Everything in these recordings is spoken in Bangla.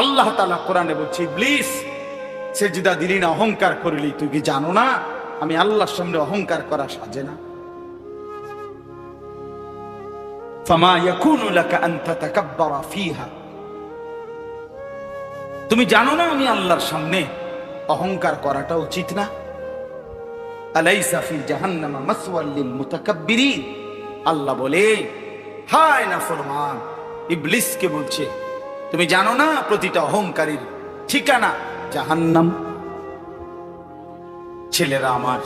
আল্লাহ তালা কোরআনে বলছি ব্লিস সেজদা দিলি না, অহংকার করিলি। তুই কি জানো না, আমি আল্লাহর সামনে অহংকার করা সাজে না? তুমি জানো না, আমি আল্লাহর সামনে অহংকার করাটা উচিত না? আল্লাহ বলে, হায় না ফরমান, ইবলিসকে বলছে তুমি জানো না প্রতিটা অহংকারীর ঠিকানা? জাহান্নাম। ছেলেরা আমার,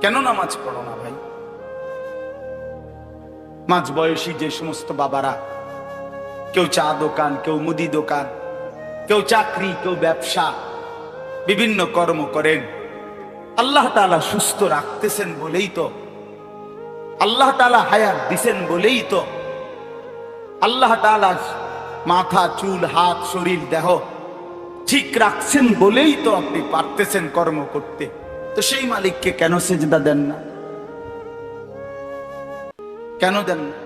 কেন নামাজ পড়ো না ভাই? মাঝ বয়সী যে সমস্ত বাবারা, কেউ চা দোকান, কেউ মুদি দোকান, কেউ চাকরি, কেউ ব্যবসা, বিভিন্ন কর্ম করেন। আল্লাহ তালা সুস্থ রাখতেছেন বলেই তো, আল্লাহ তালা হায়াত দিছেন বলেই তো, আল্লাহ তালা মাথা, চুল, হাত, শরীর, দেহ ঠিক রাখছেন বলেই তো আপনি পারতেছেন কর্ম করতে। তো সেই মালিককে কেন সেজদা দেন না? কেন দেন না?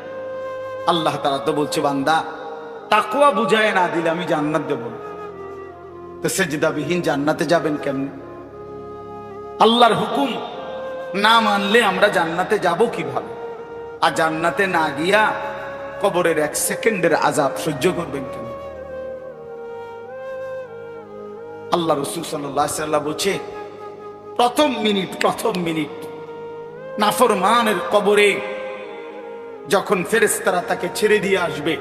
আল্লাহ তালা তো বলছে, বান্দা তাকুয়া বুঝায় না দিলে আমি জান্নাত দেব তো সেজদাবিহীন জান্নাতে যাবেন কেমনে? আল্লাহর হুকুম না মানলে আমরা জান্নাতে যাব কীভাবে? আর জান্নাতে না গিয়া কবরের এক সেকেন্ডের আজাব সহ্য করবেন কেন? আল্লাহ রসুল সাল্লাহ বলছে, প্রথম মিনিট প্রথম মিনিট নাফরমানের কবরে যখন ফেরেস্তারা তাকে ছেড়ে দিয়ে আসবে,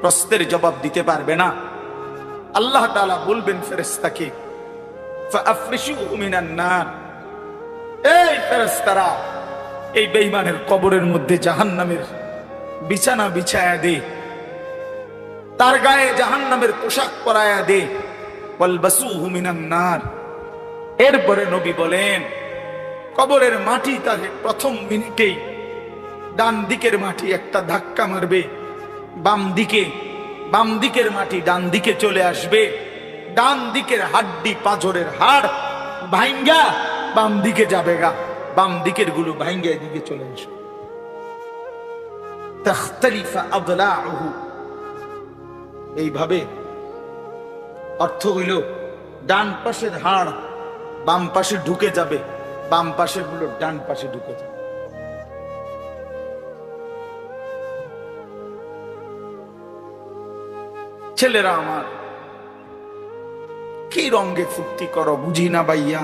প্রশ্নের জবাব দিতে পারবে না। আল্লাহ তালা বলবেন ফেরেস্তাকে এই ফেরেস্তারা এই বেইমানের কবরের মধ্যে জাহান্নামের বিছানা বিছায়া দে। তার গায়ে জাহান্নামের পোশাক পরায়া দে। নার। এরপরে নবী বলেন, কবরের মাটি তাকে প্রথম মিনিটেই ডান দিকের মাটি একটা ধাক্কা মারবে। বাম দিকে, বাম দিকের মাটি ডান দিকে চলে আসবে। ডান দিকের হাড্ডি পাঁজরের হাড় ভাইঙ্গা, বাম দিকে যাবে গা বাম দিকেরগুলো ভাইঙ্গা এদিকে চলে আসবে। এইভাবে অর্থ হইল ডান পাশের হাড় বাম পাশে ঢুকে যাবে, বাম পাশেরগুলো ডান পাশে ঢুকে যাবে। ছেলেরা আমার, কি রঙ্গে ফুর্তি করো বুঝি না ভাইয়া?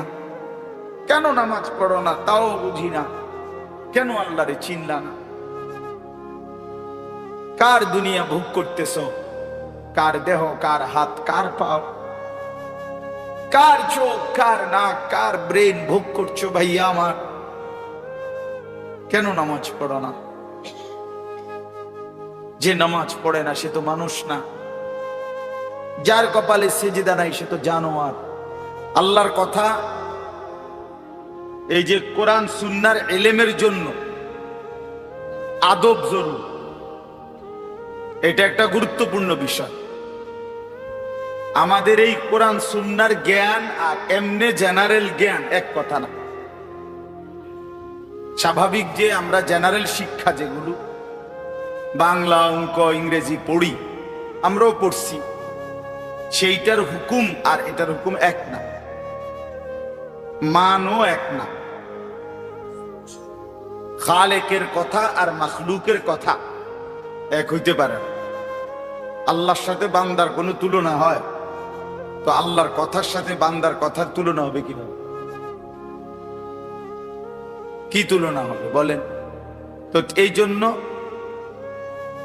কেন নামাজ পড়ো না তাও বুঝি না? কেন আল্লাহরে চিনলা না? কার দুনিয়া ভোগ করতেছ? কার দেহ, কার হাত, কার পাও? কার চোখ, কার নাক, কার ব্রেন ভোগ করছ ভাইয়া আমার? কেন নামাজ পড়ো না? যে নামাজ পড়ে না, সে তো মানুষ না। যার কপালে সেজেদা নাই, সে তো জানোয়ার। আল্লাহর কথা, এই যে কোরআন, সুন্নার এলেমের জন্য আদব জরুর। এটা একটা গুরুত্বপূর্ণ বিষয়। আমাদের এই কোরআন, সুন্নার জ্ঞান আর এমনে জেনারেল জ্ঞান এক কথা না। স্বাভাবিক যে আমরা জেনারেল শিক্ষা যেগুলো, বাংলা অঙ্ক, ইংরেজি পড়ি, আমরাও পড়ছি। সেইটার হুকুম আর এটার হুকুম এক না। মানও এক না। খালেকের কথা আর মাখলুকের কথা এক হইতে পারে না। আল্লাহর সাথে বান্দার কোনো তুলনা হয়? তো আল্লাহর কথার সাথে বান্দার কথার তুলনা হবে কীভাবে? কি তুলনা হবে বলেন? তো এই জন্য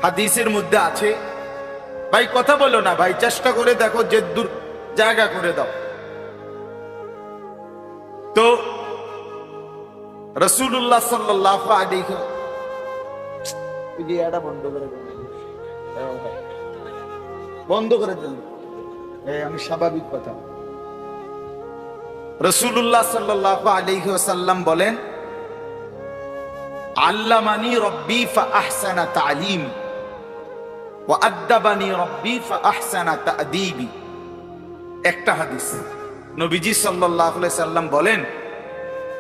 হাদিসের মধ্যে আছে, ভাই কথা বলো না ভাই, চেষ্টা করে দেখো যে দূর জায়গা করে দাও। তো রসুল্লাহ সাল্লাহ ওই এটা বন্ধ করে। বন্ধ করে এই আমি স্বাভাবিক কথা। রসুল্লাহ সাল্লাহ আলাইহি ওয়াসাল্লাম বলেন, আল্লামানি রব্বি আহসানা তালিম, ওয়া আদ্দাবানি রব্বি আহসানা তাদিবি। একটা হাদিস। নবীজি আলাইহি সাল্লাম বলেন,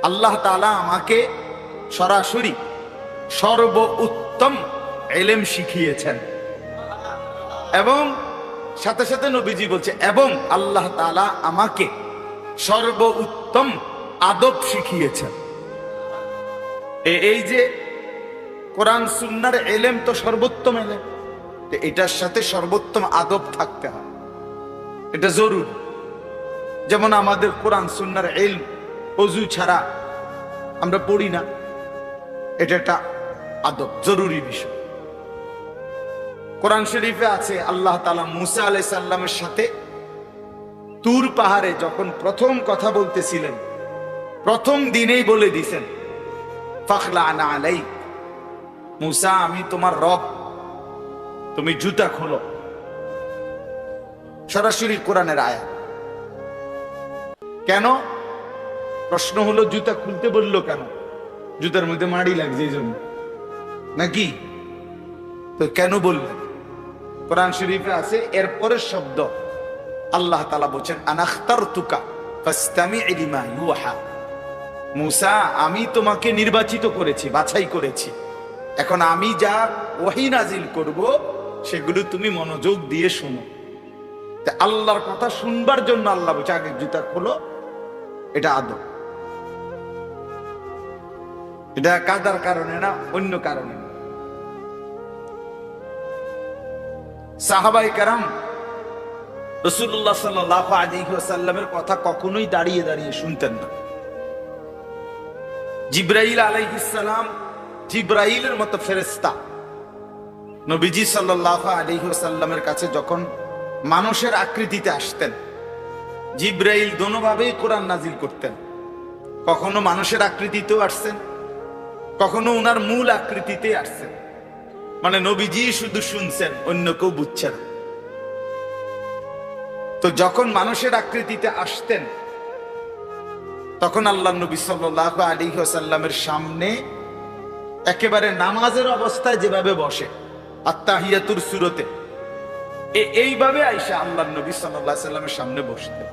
আল্লাহ তাআলা আমাকে সরাসরি সর্ব উত্তম এলেম শিখিয়েছেন এবং সাথে সাথে নবীজি বলছে, এবং আল্লাহ তাআলা আমাকে সর্ব উত্তম আদব শিখিয়েছেন। এই যে কোরআন, সুন্নার এলেম তো সর্বোত্তম এলেম এটার সাথে সর্বোত্তম আদব থাকতে হয়। এটা জরুরি। যেমন আমাদের কোরআন, সুন্নার এলম, অজু ছাড়া আমরা পড়ি না, এটা একটা আদব, জরুরি বিষয়। কোরআন শরীফে আছে, আল্লাহ তালা মুসা আলাই সাল্লামের সাথে তুর পাহাড়ে যখন প্রথম কথা বলতেছিলেন, প্রথম দিনেই বলে দিছেন, ফাখলা আনা আলাই মুসা, আমি তোমার রব, তুমি জুতা খোলো। সরাসরি কোরআনের আয়া কেন? প্রশ্ন হলো, জুতা খুলতে বলল কেন? জুতার মধ্যে মাড়ি লাগছে এই জন্য। নাকি? তো কেন বললেন? কোরআন শরীফে আছে এর পরের শব্দ। আল্লাহ তালা বলছেন আনাখতার তুকা মুসা, আমি তোমাকে নির্বাচিত করেছি, বাছাই করেছি। এখন আমি যা ওয়াহি নাজিল করব, সেগুলো তুমি মনোযোগ দিয়ে শোনো। আল্লাহর কথা শুনবার জন্য আল্লাহ বলছে আগে জুতা খোলো, এটা আদব। এটা কাদার কারণে না, অন্য কারণে সাহাবাই কারাম রসুল্লাহ সাল্লাহ আলিহাসাল্লামের কথা কখনোই দাঁড়িয়ে দাঁড়িয়ে শুনতেন না। জিব্রাইল আলাইহিসালাম জিব্রাইলের মতো ফেরেস্তা নবীজি সাল্লাহ আলিহাসাল্লামের কাছে যখন মানুষের আকৃতিতে আসতেন, জিব্রাইল দোনোভাবেই কোরআন নাজিল করতেন। কখনো মানুষের আকৃতিতেও আসছেন, কখনো উনার মূল আকৃতিতে আসছেন। মানে নবীজি শুধু শুনছেন, অন্য কেউ বুঝছেন তো যখন মানুষের আকৃতিতে আসতেন, তখন আল্লাহ নবী সাল্লাহ আলী সাল্লামের সামনে একেবারে নামাজের অবস্থায় যেভাবে বসে আত্মাহিয়াতুর সুরতে এইভাবে আইসা আল্লাহ নবী সাল্লামের সামনে বসতেন।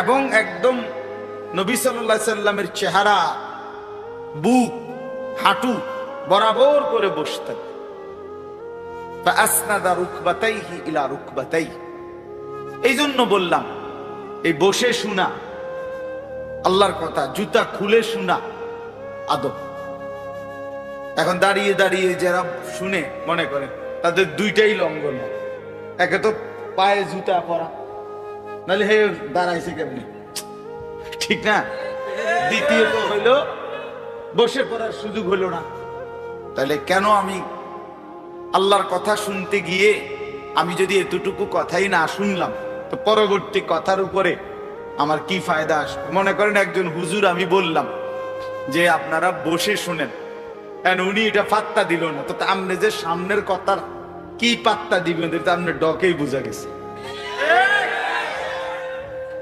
এবং একদম নবী সাল্লামের চেহারা, বুক হাঁটু বরাবর করে বসতেন। আসনাদা রুকবাতাইহি ইলা রুকবাতাই। এই জন্য বললাম, এই বসে শোনা, আল্লাহর কথা, জুতা খুলে শোনা, আদব। এখন দাঁড়িয়ে দাঁড়িয়ে যারা শুনে মনে করে তাদের দুইটাই লঙ্ঘন। একে তো পায়ে জুতা পরা, নাহলে হে দাঁড়াইছে কেমনি? ঠিক না? দ্বিতীয়ত হইল বসে পড়ার সুযোগ হইল না। তাহলে কেন আমি আল্লাহর কথা শুনতে গিয়ে আমি যদি এতটুকু কথাই না শুনলাম তো পরবর্তী কথার উপরে আমার কি ফায়দা আসবে? মনে করেন একজন হুজুর আমি বললাম যে আপনারা বসে শুনেন। উনি এটা পাত্তা দিল না? তো আপনি যে সামনের কথার কি পাত্তা দিবেন আপনার ডকেই বোঝা গেছে।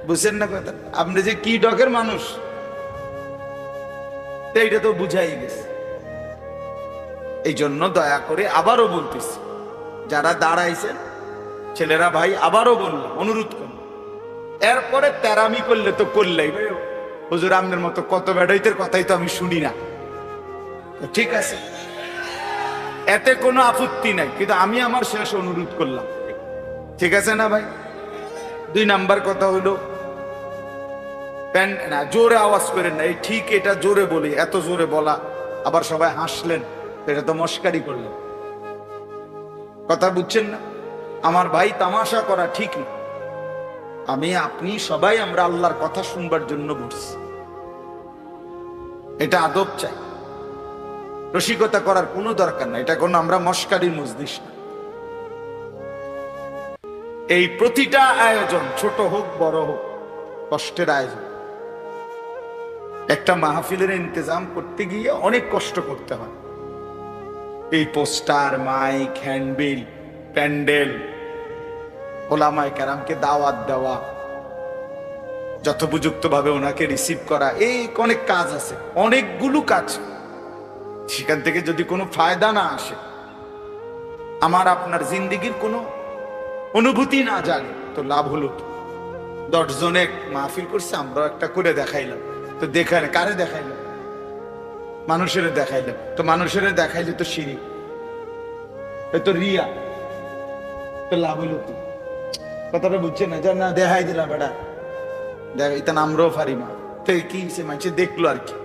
বুঝছেন না কথা? আপনি যে কি ডকের মানুষ? এইটা তো বুঝাই গেছে। এই জন্য দয়া করে আবারও বলতেছি, যারা দাঁড়াইছেন, ছেলেরা ভাই, আবারও বললাম, অনুরোধ করুন এরপরে তেরামি করলে তো করলেই। হুজুর আমনের মতো কত বেড়াইতের কথাই তো আমি শুনি না। ঠিক আছে। এতে কোনো আপত্তি নাই, কিন্তু আমি আমার শেষ অনুরোধ করলাম। ঠিক আছে না ভাই? দুই নাম্বার কথা হলো প্যান না, জোরে আওয়াজ করেন না। এই ঠিক এটা জোরে বলি, এত জোরে বলা। আবার সবাই হাসলেন, এটা তো মস্কারি করলেন। কথা বুঝছেন না? আমার ভাই তামাশা করা ঠিক না। আমি, আপনি সবাই আমরা আল্লাহর কথা শুনবার জন্য বসছি এটা আদব চাই। রসিকতা করার কোনো দরকার নাই। এটা কোনো আমরা মস্কারির মজলিস না। এই প্রতিটা আয়োজন, ছোট হোক, বড় হোক, কষ্টের আয়োজন। একটা মাহফিলের ইন্তজাম করতে গিয়ে অনেক কষ্ট করতে হয়। এই পোস্টার, মাইক, হ্যান্ডবিল, প্যান্ডেল, ওলামায় কারামকে দাওয়াত দেওয়া যথোপযুক্ত ভাবে ওনাকে রিসিভ করা, এই অনেক কাজ আছে, অনেকগুলো কাজ। সেখান থেকে যদি কোনো ফায়দা না আসে, আমার আপনার জিন্দিগির কোনো অনুভূতি না জানে তো লাভ হলো দশজনে মাহফিল করছে, আমরাও একটা করে দেখাইলাম। তো দেখালে কারে দেখাইলাম মানুষের দেখাইলাম তো মানুষের দেখাইলে তো সিঁড়ি। তো রিয়া। তো লাভ হইল কি? কথাটা বুঝছে না? যে না, দেখাই দিলাম বেটা। দেখ এটা নামরাও পারি না তো কি সে মানুষে দেখল আর কি।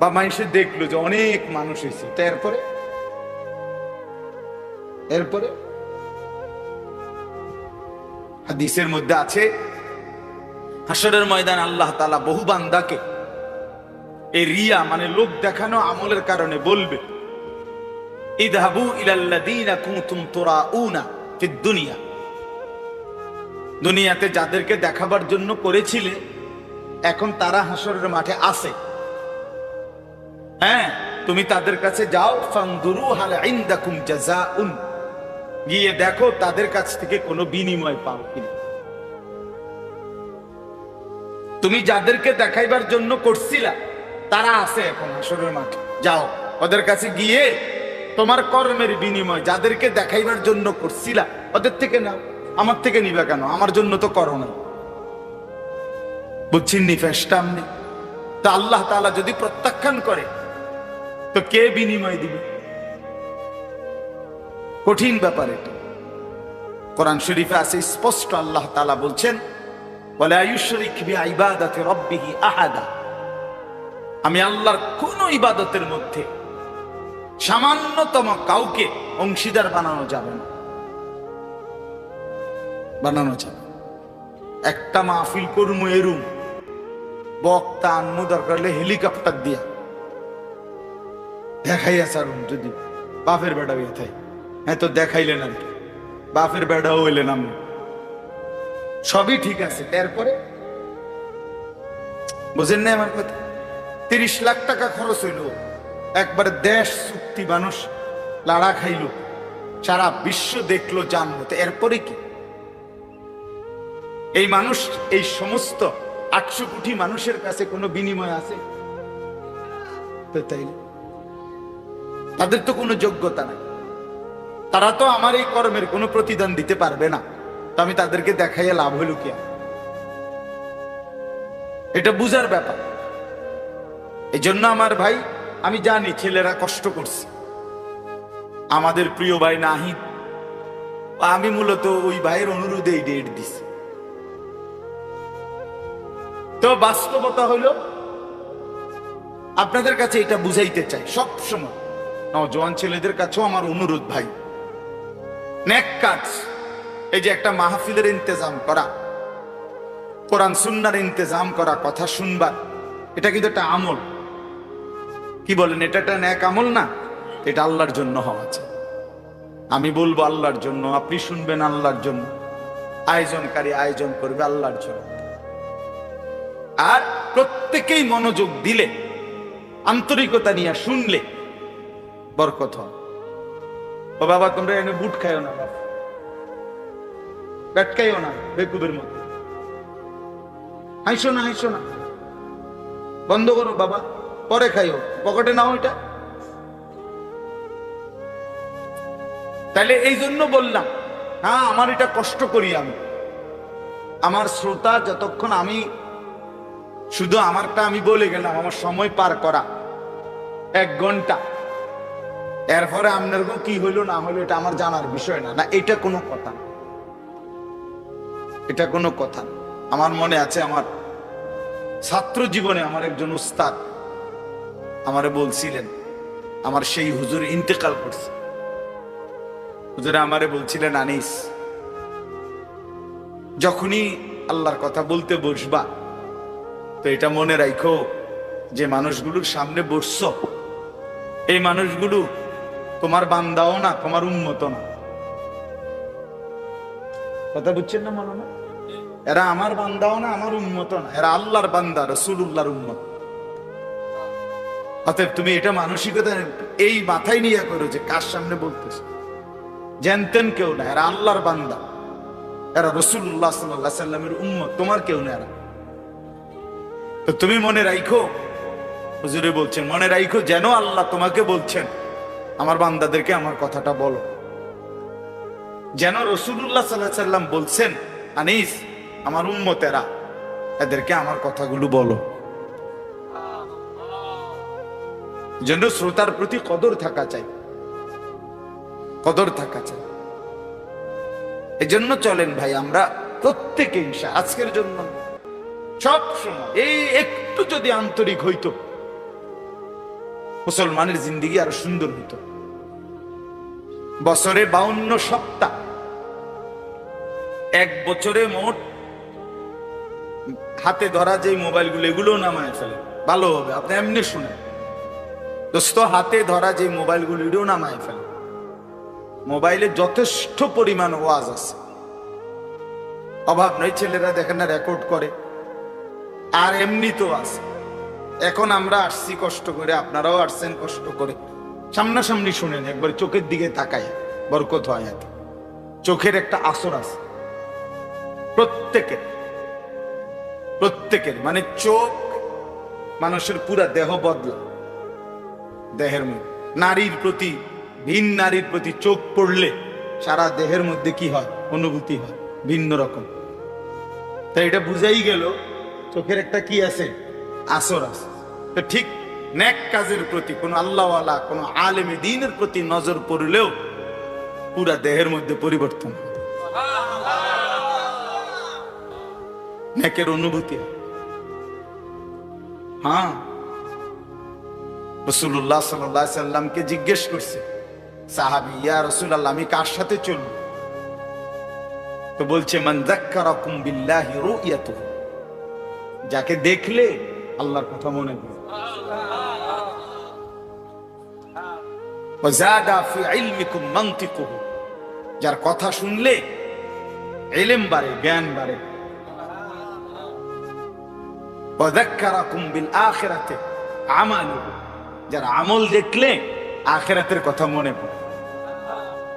বা মানুষে দেখল যে অনেক মানুষ হয়েছে তো এরপরে? এরপরে? হাদিসের মধ্যে আছে হাসরের ময়দান আল্লাহ তালা বহু বান্দাকে এই রিয়া মানে লোক দেখানো আমলের কারণে বলবে দুনিয়াতে যাদেরকে দেখাবার জন্য করেছিলে, এখন তারা হাসরের মাঠে আছে। হ্যাঁ তুমি তাদের কাছে যাও গিয়ে দেখো তাদের কাছ থেকে কোনো বিনিময় পাও কিনা। তুমি যাদেরকে দেখাইবার জন্য করছিলা তারা আছে এখন হাসরের মাঠে যাও, ওদের কাছে গিয়ে তোমার কর্মের বিনিময় যাদেরকে দেখাইবার জন্য করছিলা, ওদের থেকে নাও। আমার থেকে নিবে কেন? আমার জন্য তো করো না বুঝছেন নি ফেসটাম নেই তা আল্লাহ তাআলা যদি প্রত্যাখ্যান করে, তো কে বিনিময় দিবে? কঠিন ব্যাপার এটা। কোরআন শরীফে আছে, স্পষ্ট আল্লাহ তাআলা বলছেন বলে আয়ুশরিক বিআইবাদাতি রাব্বিহি আহাদা। আমি আল্লাহর কোন ইবাদতের মধ্যে সামান্যতম কাউকে অংশীদার বানানো যাবে না। বানানো যাবে একটা মাহফিল করমু এরুম বক্তা আনমু দরকার হলে হেলিকপ্টার দিয়া। দেখাইয়া সারুন যদি, বাপের বেটা বেথাই হ্যাঁ তো দেখাইলেন আর বাপের বেটাও হইলেন আমি সবই ঠিক আছে, তারপরে? বুঝেন না আমার কথা? তিরিশ লাখ টাকা খরচ হইল। একবার দেশ চুক্তি মানুষ লাড়া খাইল। সারা বিশ্ব দেখল জানলো তো এরপরে কি? এই মানুষ, এই সমস্ত আটশো কোটি মানুষের কাছে কোনো বিনিময় আছে? তাদের তো কোনো যোগ্যতা নাই। তারা তো আমার এই কর্মের কোনো প্রতিদান দিতে পারবে না। তো আমি তাদেরকে দেখাইয়া লাভ হইল কি? এটা বুঝার ব্যাপার। এই জন্য আমার ভাই, আমি জানি ছেলেরা কষ্ট করছে। আমাদের প্রিয় ভাই নাহিদ, আমি মূলত ওই ভাইয়ের অনুরোধে ডেট দিছি। তো বাস্তবতা হলো আপনাদের কাছে এটা বুঝাইতে চাই সব সময় নজওয়ান ছেলেদের কাছেও আমার অনুরোধ ভাই। নেক কাজ, এই যে একটা মাহফিলের ইন্তজাম করা, কোরআন সুন্নার ইন্তজাম করা, কথা শুনবার, এটা কিন্তু একটা আমল। কি বলেন, এটা একটা ন্যাক আমল না? এটা আল্লাহর জন্য হওয়া চাই আমি বলব আল্লাহর জন্য, আপনি শুনবেন আল্লাহর জন্য। আয়োজনকারী আয়োজন করবে আল্লাহর জন্য। আর প্রত্যেকেই মনোযোগ দিলে, আন্তরিকতা নিয়ে শুনলে বরকত হয়। ও বাবা, তোমরা এনে বুট খাইও না বাবা না, বেকুবের মতো। হাইসো না হাইসো না। বন্ধ করো, বাবা। পরে খাইও। পকেটে নাও এটা। তাহলে এই জন্য বললাম হ্যাঁ আমার এটা কষ্ট করি আমি। আমার শ্রোতা যতক্ষণ আমি, শুধু আমারটা আমি বলে গেলাম, আমার সময় পার করা। এক ঘণ্টা। এরপরে আপনার কি হইল, না হইল, এটা আমার জানার বিষয় না। না, এটা কোনো কথা এটা কোনো কথা আমার মনে আছে, আমার ছাত্র জীবনে আমার একজন উস্তাদ আমারে বলছিলেন, আমার সেই হুজুর ইন্তেকাল করছে। হুজুরে আমারে বলছিলেন, আনিস, যখনই আল্লাহর কথা বলতে বসবা, তো এটা মনে রাখো যে মানুষগুলোর সামনে বসছো, এই মানুষগুলো তোমার বান্দাও না, তোমার উন্মত না। কথা বুঝছেন না মনে এরা আমার বান্দাও না, আমার উন্মত না, এরা আল্লাহর বান্দা রসুল্লাহর উন্মত অতএব তুমি এটা মানসিকতা এই মাথায় নিয়ে করো যে কার সামনে বলতেছ। জানতেন কেউ না, এরা আল্লাহর বান্দা। এরা রসুল্লাহ সাল্লাহ সাল্লামের উম্মত, তোমার কেউ না এরা। তো তুমি মনে রাখো হুজুরে বলছেন, মনে রাখো যেন আল্লাহ তোমাকে বলছেন, আমার বান্দাদেরকে আমার কথাটা বলো। যেন রসুল্লাহ সাল্লাহ সাল্লাম বলছেন, আনিস, আমার উম্মতেরা, এদেরকে আমার কথাগুলো বলো। জন্য শ্রোতার প্রতি কদর থাকা চাই। কদর থাকা চাই। এই জন্য চলেন ভাই, আমরা প্রত্যেকে ইনশা আজকের জন্য সব সময় এই একটু যদি আন্তরিক হইতো, মুসলমানের জিন্দিগি আরও সুন্দর হইতো। বছরে বাউন্ন সপ্তাহ, এক বছরে মোট হাতে ধরা যে মোবাইলগুলো এগুলো নামায় ফেলে। ভালো হবে, আপনি এমনি শুনেন। দোস্ত, হাতে ধরা যে মোবাইলগুলো, এটাও নামায় ফেলে। মোবাইলে যথেষ্ট পরিমাণ ওয়াজ আছে। অভাব নয় ছেলেরা দেখেন না রেকর্ড করে। আর এমনি তো আছে। এখন আমরা আসছি কষ্ট করে, আপনারাও আসছেন কষ্ট করে। সামনাসামনি শুনেন, একবার চোখের দিকে তাকায় বরকত হয় এতে। চোখের একটা আসর আছে। প্রত্যেকের প্রত্যেকের মানে চোখ, মানুষের পুরা দেহ বদলা দেহের মধ্যে। নারীর প্রতি, ভিন নারীর প্রতি চোখ পড়লে সারা দেহের মধ্যে কি হয়? অনুভূতি হয়, ভিন্ন রকম। তাই এটা বুঝাই গেল, চোখের একটা কি আছে? আসর আছে। তো ঠিক ন্যাক কাজের প্রতি, কোনো আল্লাহওয়ালা, কোনো আলেমে দিনের প্রতি নজর পড়লেও পুরা দেহের মধ্যে পরিবর্তন ন্যাকের অনুভূতি হয়। রসুল্লাহ সাল্লাহ সাল্লামকে জিজ্ঞেস করছে, সাহাবি, ইয়া রসুল্লাহ আমি কার সাথে চলবো? তো বলছে যাকে দেখলে আল্লাহর কথা মনে পড়ে। যার কথা শুনলে ইলম বাড়ে, জ্ঞান বাড়ে। আমালুহু। যার আমল দেখলে আখিরাতের কথা মনে পড়ে।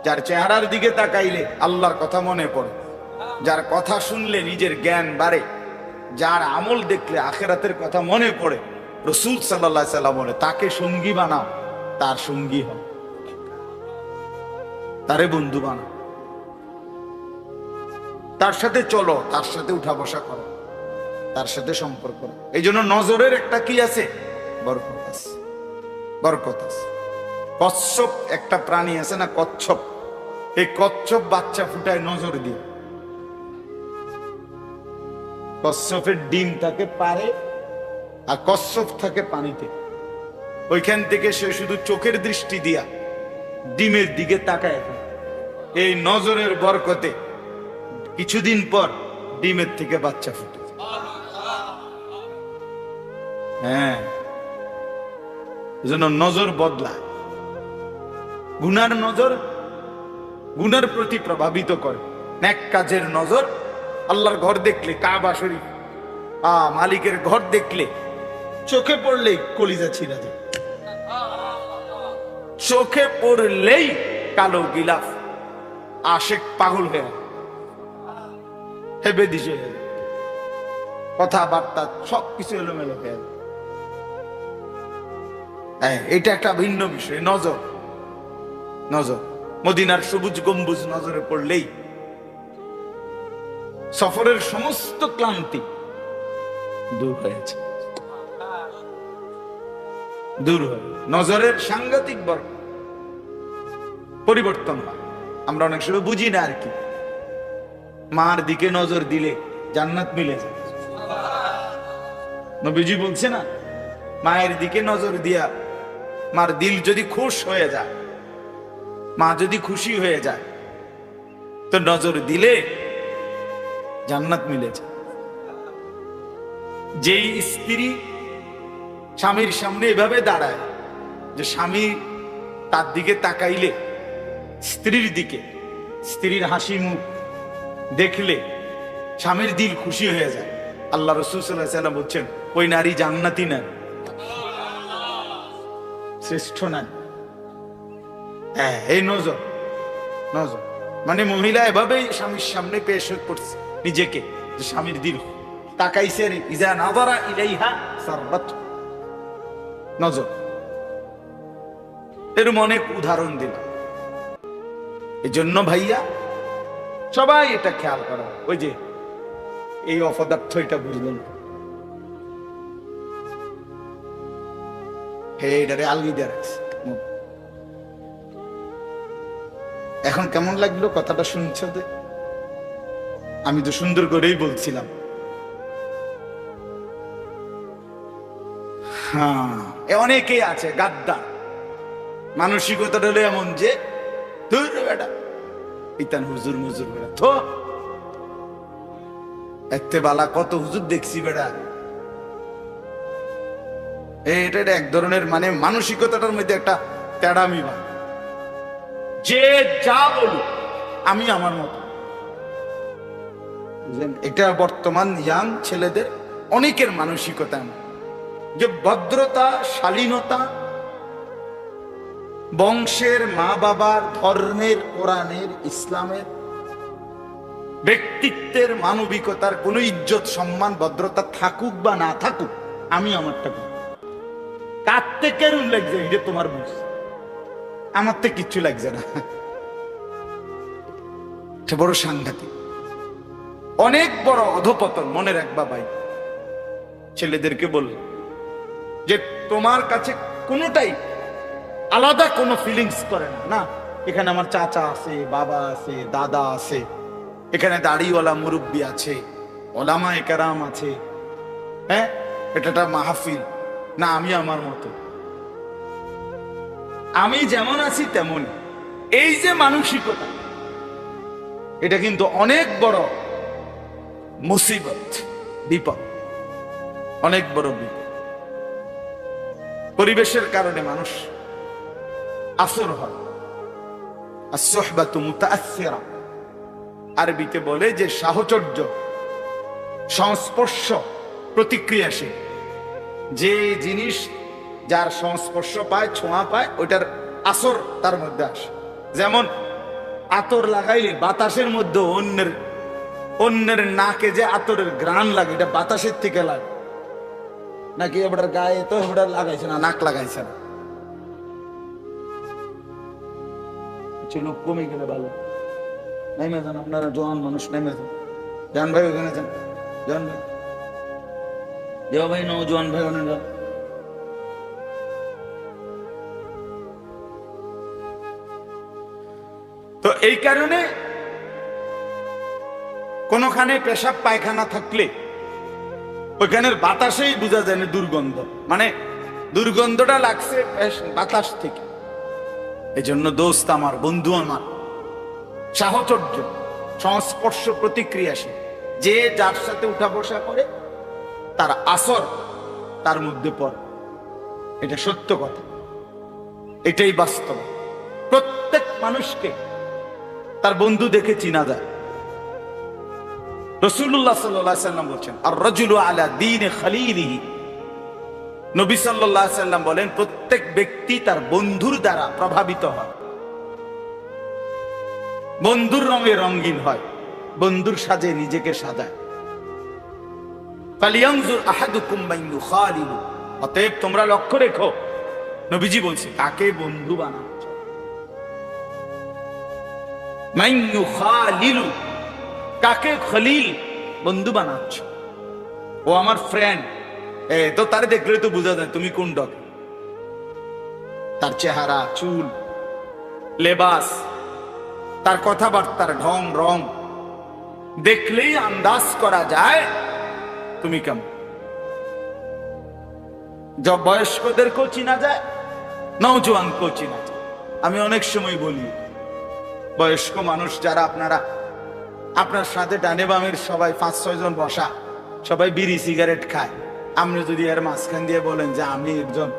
যার চেহারার দিকে তাকাইলে আল্লাহর কথা মনে পড়ে। যার কথা শুনলে নিজের জ্ঞান বাড়ে। যার আমল দেখলে আখেরাতের কথা মনে পড়ে। রসুল সাল্লাহ সাল্লাম বলে, তাকে সঙ্গী বানাও, তার সঙ্গী হও। তারে বন্ধু বানাও। তার সাথে চলো, তার সাথে উঠা বসা করো। তার সাথে সম্পর্ক এই জন্য নজরের একটা কি আছে? বরকত আছে। বরকত আছে। কচ্ছপ একটা প্রাণী আছে না কচ্ছপ? এই কচ্ছপ বাচ্চা ফুটায় নজর দিয়ে। কচ্ছপের ডিম থাকে পারে আর কচ্ছপ থাকে পানিতে। ওইখান থেকে সে শুধু চোখের দৃষ্টি দিয়া ডিমের দিকে তাকায় এই নজরের বরকতে কিছুদিন পর ডিমের থেকে বাচ্চা ফুটে হ্যাঁ এজন্য নজর বদলায় গুনার নজর গুনার প্রতি প্রভাবিত করে ন্যাক কাজের নজর আল্লাহর ঘর দেখলে, কাবা শরীফ, আ, মালিকের ঘর দেখলে চোখে পড়লেই কলিজা ছিঁড়া যায় চোখে পড়লেই কালো গিলাফ, আশেক পাগল হয়ে। হেবে দিছে কথাবার্তা সবকিছু এলোমেলো হয়ে। হ্যাঁ, এটা একটা ভিন্ন বিষয়। নজর। নজর। মদিনার সবুজ গম্বুজ নজরে পড়লেই সফরের সমস্ত ক্লান্তি দূর হয়েছে দূর নজরের সাংঘাতিক বর পরিবর্তন হয়। আমরা অনেক সময় বুঝি না আর কি। মার দিকে নজর দিলে জান্নাত মিলে যায়। নবীজি বলছে না মায়ের দিকে নজর দিয়া মার দিল যদি খুশ হয়ে যায়, মা যদি খুশি হয়ে যায়, তো নজর দিলে জান্নাত মিলে যায়। যেই স্ত্রী স্বামীর সামনে এভাবে দাঁড়ায়, যে স্বামী তার দিকে তাকাইলে, স্ত্রীর দিকে, স্ত্রীর হাসি মুখ দেখলে স্বামীর দিল খুশি হয়ে যায়। আল্লাহ রসুল সাল্লাহ সাল্লাম বলছেন, ওই নারী জান্নাতি না। শ্রেষ্ঠ নারী হ্যাঁ এই নজর নজর। মানে মহিলা এভাবেই স্বামীর সামনে পেশ করছে নিজেকে স্বামীর দিল তাকাইছে নজর এরম অনেক উদাহরণ দিলাম এই জন্য ভাইয়া, সবাই এটা খেয়াল করা। ওই যে, এই অপদার্থ এটা বুঝলেন হে, এটারে আলগি দিয়ে রাখছে এখন কেমন লাগল কথাটা শুনছো আমি তো সুন্দর করেই বলছিলাম। হ্যাঁ অনেকেই আছে গাদ্দা মানসিকতাটা হলো এমন যে, ধুর ইতান হুজুর মুজুর বেড়া থো। এতে বালা কত হুজুর দেখছি এই এটা এক ধরনের মানে মানসিকতাটার মধ্যে একটা তেড়ামি বা যে যা বলুক আমি আমার মতো? এটা বর্তমান ইয়াং ছেলেদের অনেকের মানসিকতা। যে ভদ্রতা শালীনতা বংশের মা বাবার ধর্মের কোরআনের ইসলামের ব্যক্তিত্বের মানবিকতার কোনো ইজ্জত সম্মান ভদ্রতা থাকুক বা না থাকুক আমি আমারটা কাঁদতে কেরম লাগছে? এটা তোমার বুঝ আমার তো কিচ্ছু লাগছে না। সে বড় সাংঘাতিক। অনেক বড় অধপতন, মনে রাখবা ভাই ছেলেদেরকে বল যে, তোমার কাছে কোনোটাই আলাদা কোনো ফিলিংস করে না না? এখানে আমার চাচা আছে, বাবা আছে, দাদা আছে। এখানে দাড়িওয়ালা মুরব্বী আছে ওলামা একরাম আছে। হ্যাঁ? এটা মাহফিল। না, আমি আমার মতো। আমি যেমন আছি তেমন এই যে মানসিকতা, এটা কিন্তু অনেক বড় মুসিবত, বিপদ, অনেক বড় বিপদ। পরিবেশের কারণে মানুষ আসর হয়। আরবিতে বলে যে সাহচর্য, সংস্পর্শ, প্রতিক্রিয়াশীল। যে জিনিস যার সংস্পর্শ পায়, ছোঁয়া পায়, ওইটার আসর তার মধ্যে আসে। যেমন আতর লাগাইলে বাতাসের মধ্যে অন্যের অন্যের নাকে যে আতরের গ্রান লাগে, এটা বাতাসের থেকে লাগে। নাকি এবার গায়ে তো এবার লাগাইছে না, নাক লাগাইছে না? লোক কমে গেলে ভালো। নেমে যান, আপনারা জোয়ান মানুষ, নেমে যান। জান ভাই, ওখানে যান। জান ভাই। দেওয়া ভাই ওখানে তো এই কারণে কোনখানে পেশাব পায়খানা থাকলে ওইখানের বাতাসেই বোঝা যায় না দুর্গন্ধ। মানে দুর্গন্ধটা লাগছে বাতাস থেকে। এই জন্য দোস্ত আমার, বন্ধু আমার, সাহচর্য, সংস্পর্শ প্রতিক্রিয়াশীল। যে যার সাথে উঠা বসা করে তার আসর তার মধ্যে পড়ে। এটা সত্য কথা। এটাই বাস্তব। প্রত্যেক মানুষকে তার বন্ধু দেখে চিনা যায়। রসুল্লাহ সাল্লাম বলছেন আর রজুল আলা দিন খালিলিহি। নবী সাল্লাহ সাল্লাম বলেন, প্রত্যেক ব্যক্তি তার বন্ধুর দ্বারা প্রভাবিত হয়। বন্ধুর রঙে রঙিন হয়। বন্ধুর সাজে নিজেকে সাজায়। অতএব তোমরা লক্ষ্য রেখো, নবীজি বলছে কাকে বন্ধু বানাচ্ছ কাকে? খলিল, বন্ধু বানাচ্ছ। ও আমার ফ্রেন্ড এ, তো তারে দেখলে তো বোঝা যায়, তুমি কোন ডগ তার চেহারা, চুল, লেবাস, তার কথাবার্তার ঢং, রং, দেখলেই আন্দাজ করা যায় তুমি কেমন? যা বয়স্কদেরকেও চিনা যায় নৌজওয়ানকেও চিনা যায়। আমি অনেক সময় বলি, বয়স্ক মানুষ যারা আপনারা, আপনার সাথে ডানে বামের সবাই পাঁচ, ছয় জন বসা, সবাই বিড়ি, সিগারেট খায়। আপনি যদি এর মাঝখান দিয়ে বলেন যে আমি একজন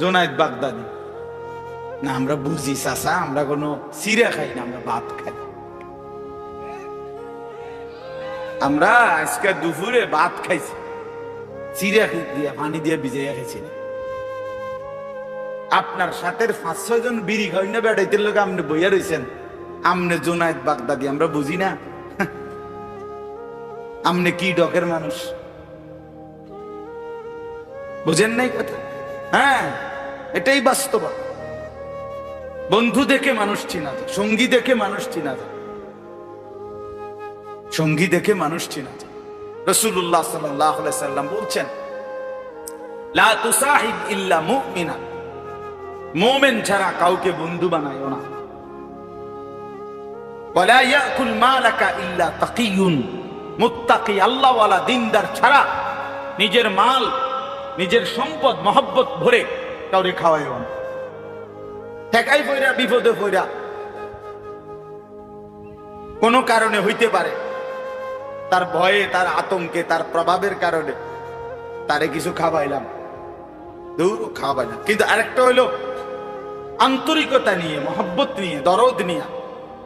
জোনায়েদ বাগদাদি, না, আমরা বুঝি চাষা আমরা কোনো সিরা খাই না, আমরা ভাত খাই। আমরা আজকে দুপুরে ভাত খাইছি। চিড়া দিয়ে পানি দিয়ে ভিজাইয়া খাইছি আপনার সাথে পাঁচ, ছয় জন বিড়ি খাই না বেড়াইতে লোক আপনি বইয়া রয়েছেন আমনে জোনায়েদ বাগদাদি, আমরা বুঝি না। আমনে কি ডকের মানুষ? বুঝেন নাই কথা? হ্যাঁ এটাই বাস্তব। বন্ধু দেখে মানুষ চিনা সঙ্গী দেখে মানুষ চিনা যায় সঙ্গী দেখে মানুষ চিনা যায়। রসুল্লাহ সাল্লাম বলছেন মুমিনা। ছাড়া কাউকে বন্ধু বানায়ও না। ছাড়া নিজের মাল, নিজের সম্পদ, মহব্বত ভরে কাউরে খাওয়াই না। ঠেকাই পইরা, বিপদে পইরা কোনো কারণে হইতে পারে। তার ভয়ে, তার আতঙ্কে, তার প্রভাবের কারণে তারে কিছু খাওয়াইলাম। দূর খাওয়াইলাম। কিন্তু আরেকটা হইল আন্তরিকতা নিয়ে, মহব্বত নিয়ে, দরদ নিয়ে,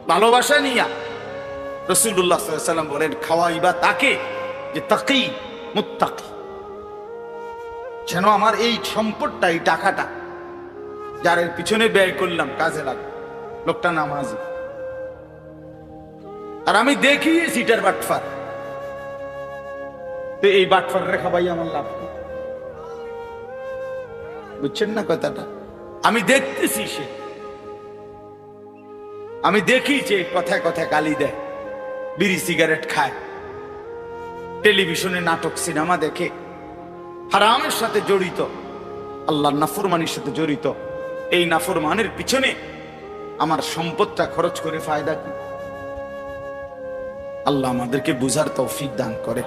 ভালোবাসা নিয়ে রসুল্লাহ সাল্লাম বলেন, খাওয়াইবা তাকে যে তাকেই মুত্তাকি। যেন আমার এই সম্পদটা, এই টাকাটা যার পিছনে ব্যয় করলাম, কাজে লাগ লোকটা নামাজি। আর আমি দেখি সিটার বাটফার। তো এই বাটফার রেখা ভাই আমার লাভ বুঝছেন না কথাটা? আমি দেখতেছি সে। আমি দেখি যে কথায় কথায় গালি দেয়, বিড়ি সিগারেট খায়, টেলিভিশনে নাটক, সিনেমা দেখে, হারামের সাথে জড়িত আল্লাহ নাফরমানির সাথে জড়িত। এই নাফরমানের পিছনে আমার সম্পদটা খরচ করে ফায়দা কি? আল্লাহ আমাদেরকে বুঝার তৌফিক দান করে।